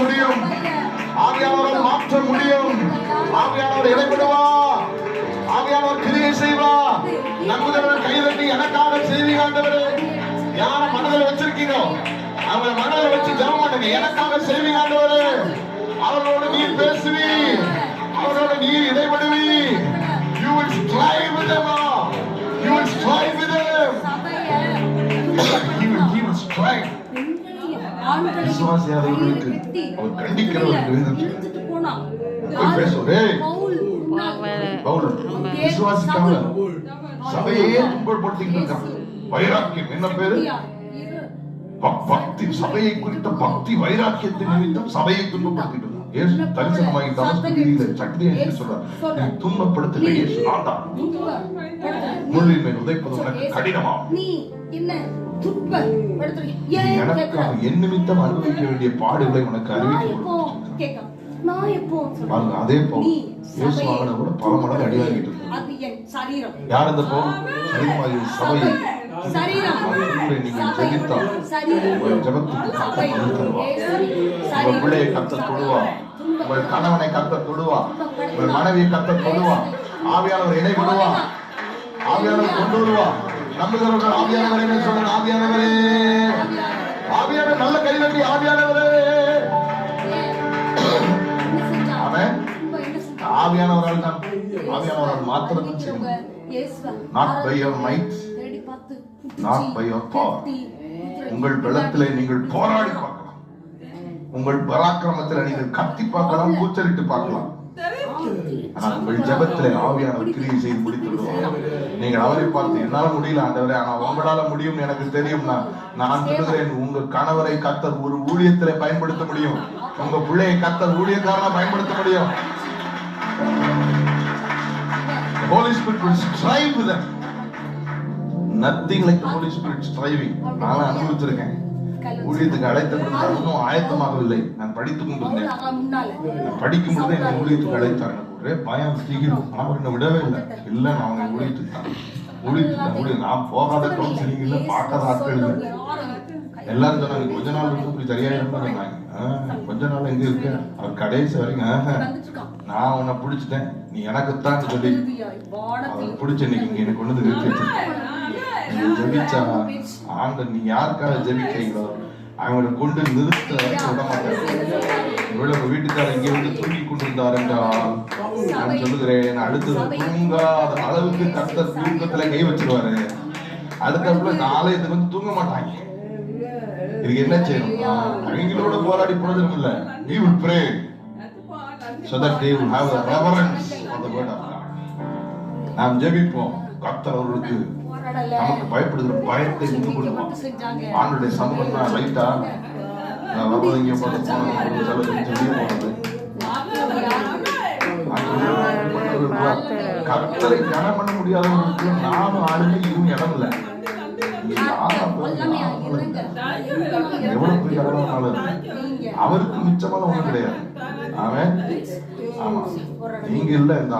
முடியும். ஆவியானவரால் மாற்ற முடியும். ஆவியானவர் இடைப்படுவா ஆவியானவர் கிரியை செய்வா. நம்புகிறவர் கைதட்டி எனக்காக செய்வீங்க ஆண்டவரே யார மனதில் வச்சிருக்கீங்க? அவங்களை மனதில் வச்சு ஜெபம் பண்ணுங்க. எனக்காக செய்வீங்க ஆண்டவரே அவர்களோடு நீர் பேசுவி அவர்களோடு நீர் இடைப்படுவி விசுவாசியாதவர்களுக்கு அவர் கண்டிக்கிறவர்களுக்கு பேசுவோம். டேய், பவுல் விசுவாசிக்காம சபையே இருக்கான். வைராக்கியம். என்ன பேரு? பக்தி. சபையை குறித்த பக்தி வைராக்கியத்தின் நிமித்தம் சபையை துன்பப்படுத்திட்டு இயேசு தரிசனமாகி தமஸ்குதியில சக்தியை என்று சொல்றார். நீ துன்பப்படுத்தல இயேசு. நான் தான் முள்ளின் மேல் உதைப்பது உனக்கு கடினமா? நீ என்ன துன்பப்படுத்துற நீ ஏன் எனக்காக கேட்கிற? என் நிமித்தம் அனுபவிக்க வேண்டிய பாடுகளை உனக்கு அறிவிக்க? பாருங்க அதே பவுல் நீ இயேசு கூட பல மடங்கு அடி வாங்கிட்டு இருந்தார் அது என் சரீரம். யார் அந்த சரீரமாகிய சபையை. நீங்கள் ஜெபித்தால் உங்கள் ஜெபத்துக்கு பதில் தருவார் உங்கள் பிள்ளையை கத்த தொடுவா உங்கள் கணவனை கத்த தொடுவான். உங்கள் மனைவியை கத்த தொடுவான். ஆவியானவர் இடை ஆவியானவர் கொண்டு வருவான். நம்புகிறவர்கள் ஆவியானவரே சொல்லுங்க ஆவியானவரே ஆவியானவர் நல்ல கைதட்டி ஆவியானவரே. அவன் ஆவியானவரால் தான் ஆவியானவரால் மாத்திரம் செய்யும் not by your might not by your power உங்கள் பலத்திலே நீங்கள் போராடி பார்க்கலாம் உங்கள் பராக்கிரமத்திலே நீங்கள் கத்தி பார்க்கலாம் கூச்சலிட்டு பார்க்கலாம். ஆனால் உங்கள் ஜெபத்திலே ஆவியானவர் கிரியை செய்து முடித்துடுவார் நீங்கள் அவரை பார்த்து என்னால முடியல ஆண்டவரே ஆனா உங்களால முடியும் எனக்கு தெரியும். நான் சொல்லுகிறேன் உங்க கணவரை கத்தர் ஒரு ஊழியத்திலே பயன்படுத்த முடியும். உங்க பிள்ளையை கத்தர் ஊழியக்காரனா பயன்படுத்த முடியும். Holy Spirit will strive with them. Nothing like the Holy Spirit striving. நான் அனுபவிச்சிருக்கேன். ஊழியத்துக்கு அழைத்தபோது நான் இன்னும் ஆயத்தமாகவில்லை நான் படித்துக் கொண்டிருந்தேன். நான் படிக்கும் பொழுது என்னை ஊழியத்துக்கு அழைத்தார் எனக்கு ஒரே பயம் திகிலும் ஆனால் என்னை விடவே இல்லை. இல்லை நான் அவங்க ஊழியத்துக்கு தான். ஊழியத்துக்கு தான். ஊழியம் நான் போகாத கவுன்சிலிங் இல்லை பார்க்காத ஆட்கள் இல்லை. எல்லாரும் சொன்னாங்க கொஞ்ச நாள் இருந்து இப்படி சரியா இருந்தா சொன்னாங்க கொஞ்ச நாள் எங்க இருக்க? அவர் கடைசி வரைக்கும் நான் உன்னை பிடிச்சிட்டேன். நீ எனக்குத்தான் சொல்லி அவரை பிடிச்ச இன்னைக்கு இங்க எனக்கு கொண்டு வந்து நிறுத்தி. நீ ஜெபிச்சா ஆண்டர் நீ யாருக்காக ஜெபிக்கிறீங்களோ அவங்களை கொண்டு நிறுத்த விட மாட்டாங்க இவ்வளவு உங்க வீட்டுக்காரர் இங்கே வந்து தூங்கி கொண்டிருந்தார் என்றால் நான் சொல்லுகிறேன் அடுத்தது தூங்காத அளவுக்கு கத்த தூக்கத்துல கை வச்சிருவாரு. அதுக்கப்புறம் இந்த ஆலயத்துக்கு வந்து தூங்க மாட்டாங்க. இதுக்கு என்ன செய்யணும்? அவங்களோட போராடி பிரயோஜனம் இல்ல. நீ will pray so that they will have a reverence for the word of God. நாம் ஜெபிப்போம். கர்த்தர் அவர்களுக்கு நமக்கு பயப்படுகிற பயத்தை உண்டு செஞ்சாங்க. ஆண்டுடைய சமூகம் தான் ரைட்டா? நான் வரது இங்கே போட்டு ஒரு செலவு சொல்லி போனது. கர்த்தரை கனம் பண்ண முடியாதவங்களுக்கு நானும் ஆளுமே இதுவும் இடம் இல்லை எவ்வளவு பெரிய அளவானாலும் அவருக்கு மிச்சமான ஒண்ணும் கிடையாது. அவன் ஆமா. நீங்க இல்ல இந்த